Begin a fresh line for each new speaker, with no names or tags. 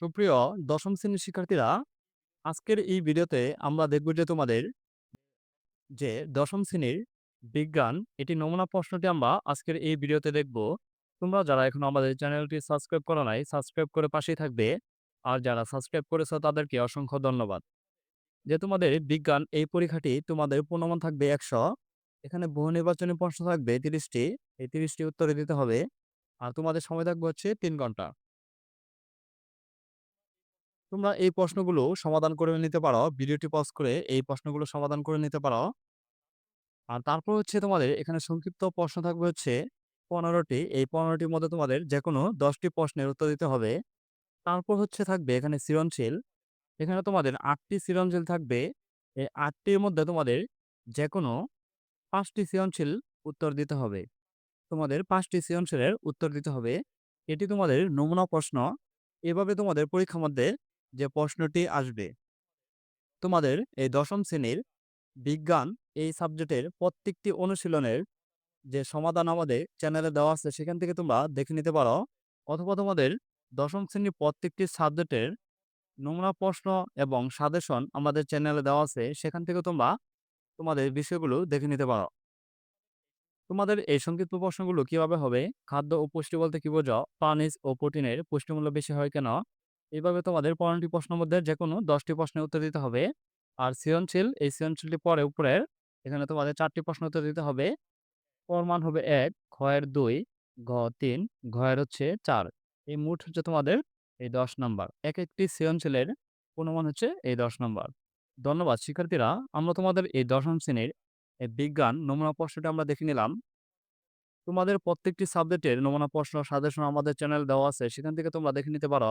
সুপ্রিয় দশম শ্রেণির শিক্ষার্থীরা, আজকের এই ভিডিওতে আমরা দেখব যে তোমাদের যে দশম শ্রেণির বিজ্ঞান, এটি নমুনা প্রশ্নটি আমরা আজকের এই ভিডিওতে দেখব। তোমরা যারা এখন আমাদের চ্যানেলটি সাবস্ক্রাইব করো নাই, সাবস্ক্রাইব করে পাশেই থাকবে। আর যারা সাবস্ক্রাইব করেছ, তাদেরকে অসংখ্য ধন্যবাদ। যে তোমাদের বিজ্ঞান, এই পরীক্ষাটি তোমাদের পূর্ণমান থাকবে একশো। এখানে বহু নির্বাচনী প্রশ্ন থাকবে, তিরিশটি। এই তিরিশটি উত্তরে দিতে হবে। আর তোমাদের সময় থাকবে হচ্ছে তিন ঘণ্টা। তোমরা এই প্রশ্নগুলো সমাধান করে নিতে পারো। ভিডিওটি পজ করে এই প্রশ্নগুলো সমাধান করে নিতে পারো। আর তারপর হচ্ছে তোমাদের এখানে সংক্ষিপ্ত প্রশ্ন থাকবে হচ্ছে পনেরোটি। এই পনেরোটির মধ্যে তোমাদের যে কোনো দশটি প্রশ্নের উত্তর দিতে হবে। তারপর হচ্ছে থাকবে এখানে সৃজনশীল। এখানে তোমাদের আটটি সৃজনশীল থাকবে। এই আটটির মধ্যে তোমাদের যে কোনো পাঁচটি সৃজনশীল উত্তর দিতে হবে। তোমাদের পাঁচটি সৃজনশীলের উত্তর দিতে হবে। এটি তোমাদের নমুনা প্রশ্ন। এভাবে তোমাদের পরীক্ষার মধ্যে যে প্রশ্নটি আসবে। তোমাদের এই দশম শ্রেণির বিজ্ঞান এই সাবজেক্টের প্রত্যেকটি অনুশীলনের যে সমাধান আমাদের চ্যানেলে দেওয়া আছে, সেখান থেকে তোমরা দেখে নিতে পারো। অথবা তোমাদের দশম শ্রেণির প্রত্যেকটি সাবজেক্টের নমুনা প্রশ্ন এবং সাজেশন আমাদের চ্যানেলে দেওয়া আছে, সেখান থেকে তোমরা তোমাদের বিষয়গুলো দেখে নিতে পারো। তোমাদের এই সংক্ষিপ্ত প্রশ্নগুলো কীভাবে হবে, খাদ্য ও পুষ্টি বলতে কি বোঝো প্রাণীজ ও প্রোটিনের পুষ্টিমূল্য বেশি হয় কেন? এইভাবে তোমাদের পনেরোটি প্রশ্নের মধ্যে যে কোনো দশটি প্রশ্নের উত্তর দিতে হবে। আর সৃজনশীল, এই সৃজনশীলটি পরে উপরের, এখানে তোমাদের চারটি প্রশ্ন উত্তর দিতে হবে। প্রমাণ হবে এক ঘয়ের দুই, ঘ তিন, ঘয়ের হচ্ছে চার। এই মোট হচ্ছে তোমাদের এই দশ নাম্বার। এক একটি সৃজনশীলের অনুমান হচ্ছে এই দশ নাম্বার। ধন্যবাদ, শিক্ষার্থীরা। আমরা তোমাদের এই দশম শ্রেণির বিজ্ঞান নমুনা প্রশ্নটা আমরা দেখে নিলাম। তোমাদের প্রত্যেকটি সাবজেক্টের নমুনা প্রশ্ন সাজেশন আমাদের চ্যানেল দেওয়া আছে, সেখান থেকে তোমরা দেখে নিতে পারো।